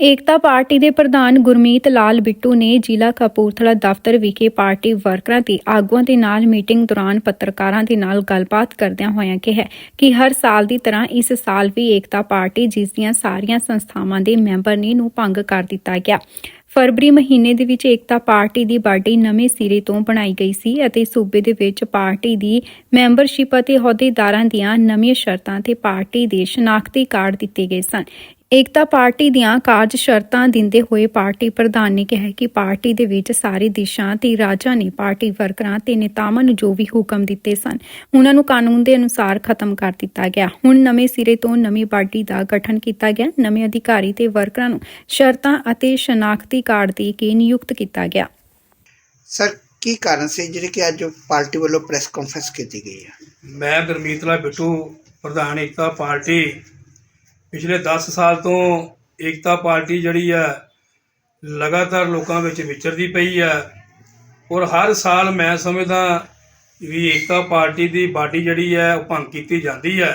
ਏਕਤਾ party ਦੇ ਪ੍ਰਧਾਨ ਗੁਰਮੀਤ ਲਾਲ ਬਿੱਟੂ ਨੇ ਜ਼ਿਲ੍ਹਾ ਕਪੂਰਥਲਾ ਦਫ਼ਤਰ ਵਿਖੇ ਪਾਰਟੀ ਵਰਕਰਾਂ ਤੇ ਆਗੂਆਂ ਦੇ ਨਾਲ ਮੀਟਿੰਗ ਦੌਰਾਨ ਪੱਤਰਕਾਰਾਂ ਦੇ ਨਾਲ ਗੱਲਬਾਤ ਕਰਦਿਆਂ ਹੋਇਆਂ ਕਿਹਾ ਕਿ ਹਰ ਸਾਲ ਦੀ ਤਰ੍ਹਾਂ ਇਸ ਸਾਲ ਵੀ ਏਕਤਾ ਪਾਰਟੀ ਜਿਸ ਦੀਆਂ ਸਾਰੀਆਂ ਸੰਸਥਾਵਾਂ ਦੇ ਮੈਂਬਰ ਨੇ ਨੂੰ ਭੰਗ ਕਰ ਦਿੱਤਾ ਗਿਆ। ਫਰਵਰੀ ਮਹੀਨੇ ਦੇ ਵਿੱਚ ਏਕਤਾ ਪਾਰਟੀ ਦੀ ਬਾਡੀ ਨਵੇਂ ਸਿਰੇ ਤੋਂ ਬਣਾਈ ਗਈ ਸੀ ਅਤੇ ਸੂਬੇ ਦੇ ਵਿੱਚ ਪਾਰਟੀ ਦੀ ਮੈਂਬਰਸ਼ਿਪ ਅਤੇ ਅਹੁਦੇਦਾਰਾਂ ਦੀਆਂ ਨਵੀਆਂ ਸ਼ਰਤਾਂ ਤੇ ਪਾਰਟੀ ਦੇ ਸ਼ਨਾਖਤੀ ਕਾਰਡ ਦਿੱਤੇ ਗਏ ਸਨ। ਏਕਤਾ ਪਾਰਟੀ ਦੀਆਂ ਕਾਰਜ ਸ਼ਰਤਾਂ ਦਿੰਦੇ ਹੋਏ ਪਾਰਟੀ ਪ੍ਰਧਾਨ ਨੇ ਕਿਹਾ ਕਿ ਪਾਰਟੀ ਦੇ ਵਿੱਚ ਸਾਰੇ ਦਿਸ਼ਾ ਤੇ ਰਾਜਾਂ ਨੇ ਪਾਰਟੀ ਵਰਕਰਾਂ ਤੇ ਨੇਤਾਵਾਂ ਨੂੰ ਜੋ ਵੀ ਹੁਕਮ ਦਿੱਤੇ ਸਨ ਉਹਨਾਂ ਨੂੰ ਕਾਨੂੰਨ ਦੇ ਅਨੁਸਾਰ ਖਤਮ ਕਰ ਦਿੱਤਾ ਗਿਆ। ਹੁਣ ਨਵੇਂ ਸਿਰੇ ਤੋਂ ਨਵੀਂ ਪਾਰਟੀ ਦਾ ਗਠਨ ਕੀਤਾ ਗਿਆ। ਨਵੇਂ ਅਧਿਕਾਰੀ ਤੇ ਵਰਕਰਾਂ ਨੂੰ ਸ਼ਰਤਾਂ ਅਤੇ ਸ਼ਨਾਖਤੀ ਕਾਰਡ ਦੇ ਕੇ ਨਿਯੁਕਤ ਕੀਤਾ ਗਿਆ। ਸਰ ਕੀ ਕਾਰਨ ਸੀ ਜਿਹੜੇ ਕਿ ਅੱਜ ਪਾਰਟੀ ਵੱਲੋਂ ਪ੍ਰੈਸ ਕਾਨਫਰੰਸ ਕੀਤੀ ਗਈ ਹੈ? ਮੈਂ ਗੁਰਮੀਤ ਲਾਲ ਬਿੱਟੂ ਪ੍ਰਧਾਨ ਏਕਤਾ ਪਾਰਟੀ ਪਿਛਲੇ 10 ਸਾਲ ਤੋਂ ਏਕਤਾ ਪਾਰਟੀ ਜਿਹੜੀ ਆ ਲਗਾਤਾਰ ਲੋਕਾਂ ਵਿੱਚ ਵਿਚਰਦੀ ਪਈ ਆ ਔਰ ਹਰ ਸਾਲ ਮੈਂ ਸਮਝਦਾ ਵੀ ਏਕਤਾ ਪਾਰਟੀ ਦੀ ਬਾਡੀ ਜਿਹੜੀ ਹੈ, ਉਹ ਭੰਗ ਕੀਤੀ ਜਾਂਦੀ ਹੈ।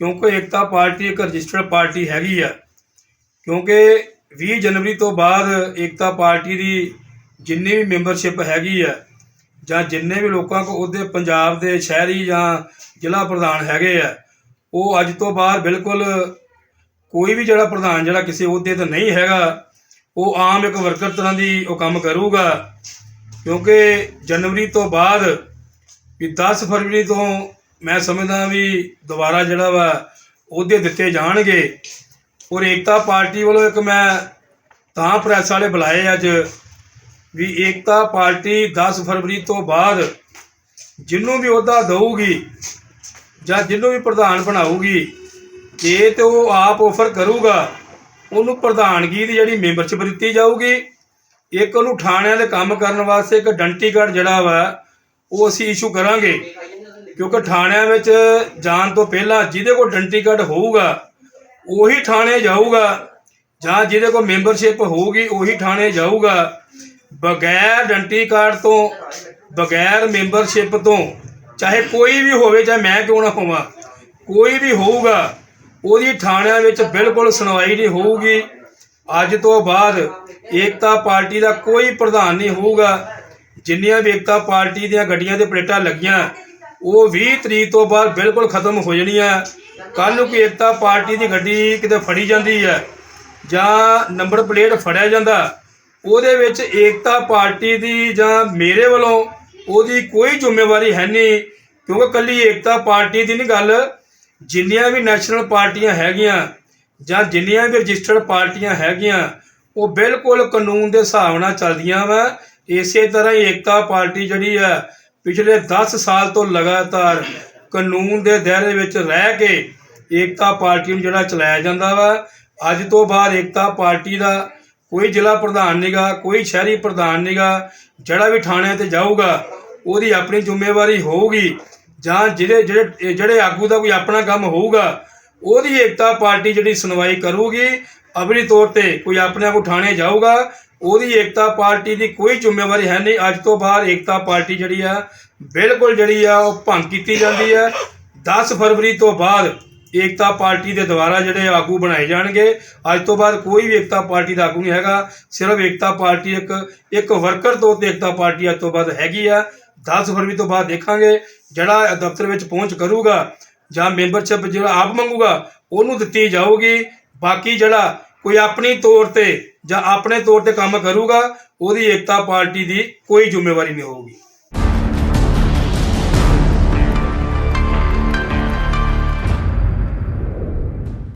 ਕਿਉਂਕਿ ਏਕਤਾ ਪਾਰਟੀ ਇੱਕ ਰਜਿਸਟਰਡ ਪਾਰਟੀ ਹੈਗੀ ਆ ਕਿਉਂਕਿ 20 ਜਨਵਰੀ ਤੋਂ ਬਾਅਦ ਏਕਤਾ ਪਾਰਟੀ ਦੀ ਜਿੰਨੀ ਵੀ ਮੈਂਬਰਸ਼ਿਪ ਹੈਗੀ ਆ ਜਾਂ ਜਿੰਨੇ ਵੀ ਲੋਕਾਂ ਕੋ ਉਹਦੇ ਪੰਜਾਬ ਦੇ ਸ਼ਹਿਰੀ ਜਾਂ ਜ਼ਿਲ੍ਹਾ ਪ੍ਰਧਾਨ ਹੈਗੇ ਆ, ਉਹ ਅੱਜ ਤੋਂ ਬਾਅਦ ਬਿਲਕੁਲ ਕੋਈ ਵੀ ਜਿਹੜਾ ਪ੍ਰਧਾਨ ਜਿਹੜਾ ਕਿਸੇ ਅਹੁਦੇ ਤੇ ਨਹੀਂ ਹੈਗਾ, ਉਹ ਆਮ ਇੱਕ ਵਰਕਰ ਤਰ੍ਹਾਂ ਦੀ ਉਹ ਕੰਮ ਕਰੂਗਾ। ਕਿਉਂਕਿ ਜਨਵਰੀ ਤੋਂ ਬਾਅਦ ਵੀ 10 ਫਰਵਰੀ ਤੋਂ ਮੈਂ ਸਮਝਦਾ ਵੀ ਦੁਬਾਰਾ ਜਿਹੜਾ ਵਾ ਅਹੁਦੇ ਦਿੱਤੇ ਜਾਣਗੇ। ਔਰ ਏਕਤਾ ਪਾਰਟੀ ਵੱਲੋਂ ਇੱਕ ਮੈਂ ਤਾਂ ਪ੍ਰੈਸ ਵਾਲੇ ਬੁਲਾਏ ਅੱਜ ਵੀ ਏਕਤਾ ਪਾਰਟੀ 10 ਫਰਵਰੀ ਤੋਂ ਬਾਅਦ ਜਿਹਨੂੰ ਵੀ ਅਹੁਦਾ ਦਊਗੀ ਜਾਂ ਜਿਹਨੂੰ ਵੀ ਪ੍ਰਧਾਨ ਬਣਾਊਗੀ ਜੇ ਤੇ ਉਹ ਆਪ ਆਫਰ ਕਰੂਗਾ, ਉਹਨੂੰ ਪ੍ਰਧਾਨਗੀ ਦੀ ਜਿਹੜੀ ਮੈਂਬਰਸ਼ਿਪ ਦਿੱਤੀ ਜਾਊਗੀ, ਇੱਕ ਉਹਨੂੰ ਥਾਣਿਆਂ ਦੇ ਕੰਮ ਕਰਨ ਵਾਸਤੇ ਇੱਕ ਡੰਟੀ ਕਾਰਡ ਜਿਹੜਾ ਵਾ, ਉਹ ਅਸੀਂ ਇਸ਼ੂ ਕਰਾਂਗੇ। ਕਿਉਂਕਿ ਥਾਣਿਆਂ ਵਿੱਚ ਜਾਣ ਤੋਂ ਪਹਿਲਾਂ ਜਿਹਦੇ ਕੋਲ ਡੰਟੀ ਕਾਰਡ ਹੋਊਗਾ, ਉਹੀ ਥਾਣੇ ਜਾਊਗਾ, ਜਾਂ ਜਿਹਦੇ ਕੋਲ ਮੈਂਬਰਸ਼ਿਪ ਹੋਊਗੀ, ਉਹੀ ਥਾਣੇ ਜਾਊਗਾ। ਬਗੈਰ ਡੰਟੀ ਕਾਰਡ ਤੋਂ, ਬਗੈਰ ਮੈਂਬਰਸ਼ਿਪ ਤੋਂ, ਚਾਹੇ ਕੋਈ ਵੀ ਹੋਵੇ, ਚਾਹੇ ਮੈਂ ਕਿਉਂ ਨਾ ਹੋਵਾਂ, ਕੋਈ ਵੀ ਹੋਊਗਾ ਉਹਦੀ ਥਾਣਿਆਂ ਵਿੱਚ ਬਿਲਕੁਲ ਸੁਣਵਾਈ ਨਹੀਂ ਹੋਊਗੀ। ਅੱਜ ਤੋਂ ਬਾਅਦ ਏਕਤਾ ਪਾਰਟੀ ਦਾ ਕੋਈ ਪ੍ਰਧਾਨ ਨਹੀਂ ਹੋਊਗਾ। ਜਿੰਨੀਆਂ ਵੀ ਏਕਤਾ ਪਾਰਟੀ ਦੀਆਂ ਗੱਡੀਆਂ ਦੇ ਪਲੇਟਾਂ ਲੱਗੀਆਂ, ਉਹ 20 ਤਰੀਕ ਤੋਂ ਬਾਅਦ ਬਿਲਕੁਲ ਖਤਮ ਹੋ ਜਾਣੀਆਂ। ਕੱਲ ਨੂੰ ਕੋਈ ਏਕਤਾ ਪਾਰਟੀ ਦੀ ਗੱਡੀ ਕਿਤੇ ਫੜੀ ਜਾਂਦੀ ਹੈ ਜਾਂ ਨੰਬਰ ਪਲੇਟ ਫੜਿਆ ਜਾਂਦਾ, ਉਹਦੇ ਵਿੱਚ ਏਕਤਾ ਪਾਰਟੀ ਦੀ ਜਾਂ ਮੇਰੇ ਵੱਲੋਂ ਉਹਦੀ ਕੋਈ ਜ਼ਿੰਮੇਵਾਰੀ ਹੈ ਨਹੀਂ, ਕਿਉਂਕਿ ਕੱਲੀ ਏਕਤਾ ਪਾਰਟੀ ਦੀ ਨਹੀਂ ਗੱਲ ਜਿੰਨੀਆਂ ਵੀ ਨੈਸ਼ਨਲ ਪਾਰਟੀਆਂ ਹੈਗੀਆਂ ਜਾਂ ਜਿੰਨੀਆਂ ਵੀ ਰਜਿਸਟਰਡ ਪਾਰਟੀਆਂ ਹੈਗੀਆਂ, ਉਹ ਬਿਲਕੁਲ ਕਾਨੂੰਨ ਦੇ ਹਿਸਾਬ ਨਾਲ ਚੱਲਦੀਆਂ ਵਾ। ਇਸੇ ਤਰ੍ਹਾਂ ਹੀ ਏਕਤਾ ਪਾਰਟੀ ਜਿਹੜੀ ਆ, ਪਿਛਲੇ 10 ਸਾਲ ਤੋਂ ਲਗਾਤਾਰ ਕਾਨੂੰਨ ਦੇ ਦਾਇਰੇ ਵਿੱਚ ਰਹਿ ਕੇ ਏਕਤਾ ਪਾਰਟੀ ਨੂੰ ਜਿਹੜਾ ਚਲਾਇਆ ਜਾਂਦਾ ਵਾ, ਅੱਜ ਤੋਂ ਬਾਅਦ ਏਕਤਾ ਪਾਰਟੀ ਦਾ ਕੋਈ ਜ਼ਿਲ੍ਹਾ ਪ੍ਰਧਾਨ ਨਹੀਂਗਾ ਕੋਈ ਸ਼ਹਿਰੀ ਪ੍ਰਧਾਨ ਨਹੀਂਗਾ ਜਿਹੜਾ ਵੀ ਥਾਣਿਆਂ ਤੇ ਜਾਊਗਾ, ਉਹਦੀ ਆਪਣੀ ਜ਼ਿੰਮੇਵਾਰੀ ਹੋਊਗੀ। ਜਾਂ ਜਿਹੜੇ ਜਿਹੜੇ ਜਿਹੜੇ ਆਗੂ ਦਾ ਕੋਈ ਆਪਣਾ ਕੰਮ ਹੋਊਗਾ, ਉਹਦੀ ਏਕਤਾ ਪਾਰਟੀ ਜਿਹੜੀ ਸੁਣਵਾਈ ਕਰੂਗੀ ਅਬਲੀ ਤੌਰ ਤੇ ਕੋਈ ਆਪਣੇ ਆਪ ਥਾਣੇ ਜਾਊਗਾ, ਉਹਦੀ ਏਕਤਾ ਪਾਰਟੀ ਦੀ ਕੋਈ ਜ਼ਿੰਮੇਵਾਰੀ ਹੈ ਨਹੀਂ। ਅੱਜ ਤੋਂ ਬਾਅਦ ਏਕਤਾ ਪਾਰਟੀ ਜਿਹੜੀ ਆ, ਬਿਲਕੁਲ ਜਿਹੜੀ ਆ, ਉਹ ਭੰਗ ਕੀਤੀ ਜਾਂਦੀ ਹੈ 10 ਫਰਵਰੀ ਤੋਂ ਬਾਅਦ ਏਕਤਾ ਪਾਰਟੀ ਦੇ ਦੁਆਰਾ ਜਿਹੜੇ ਆਗੂ ਬਣਾਏ ਜਾਣਗੇ, ਅੱਜ ਤੋਂ ਬਾਅਦ ਕੋਈ ਵੀ ਏਕਤਾ ਪਾਰਟੀ ਦਾ ਆਗੂ ਨਹੀਂ ਹੈਗਾ। ਸਿਰਫ ਏਕਤਾ ਪਾਰਟੀ ਇੱਕ ਇੱਕ ਵਰਕਰ ਤੌਰ ਤੇ ਏਕਤਾ ਪਾਰਟੀ ਅੱਜ ਤੋਂ ਬਾਅਦ ਹੈਗੀ ਆ। 10 ਫਰਵਰੀ ਤੋਂ ਬਾਅਦ ਦੇਖਾਂਗੇ ਜਿਹੜਾ ਦਫ਼ਤਰ ਵਿੱਚ ਪਹੁੰਚ ਕਰੂਗਾ ਜਾਂ ਮੈਂਬਰਸ਼ਿਪ ਜਿਹੜਾ ਆਪ ਮੰਗੂਗਾ, ਉਹਨੂੰ ਦਿੱਤੀ ਜਾਊਗੀ। ਬਾਕੀ ਜਿਹੜਾ ਕੋਈ ਆਪਣੀ ਤੌਰ ਤੇ ਜਾਂ ਆਪਣੇ ਤੌਰ ਤੇ ਕੰਮ ਕਰੂਗਾ, ਉਹਦੀ ਏਕਤਾ ਪਾਰਟੀ ਦੀ ਕੋਈ ਜ਼ਿੰਮੇਵਾਰੀ ਨਹੀਂ ਹੋਊਗੀ।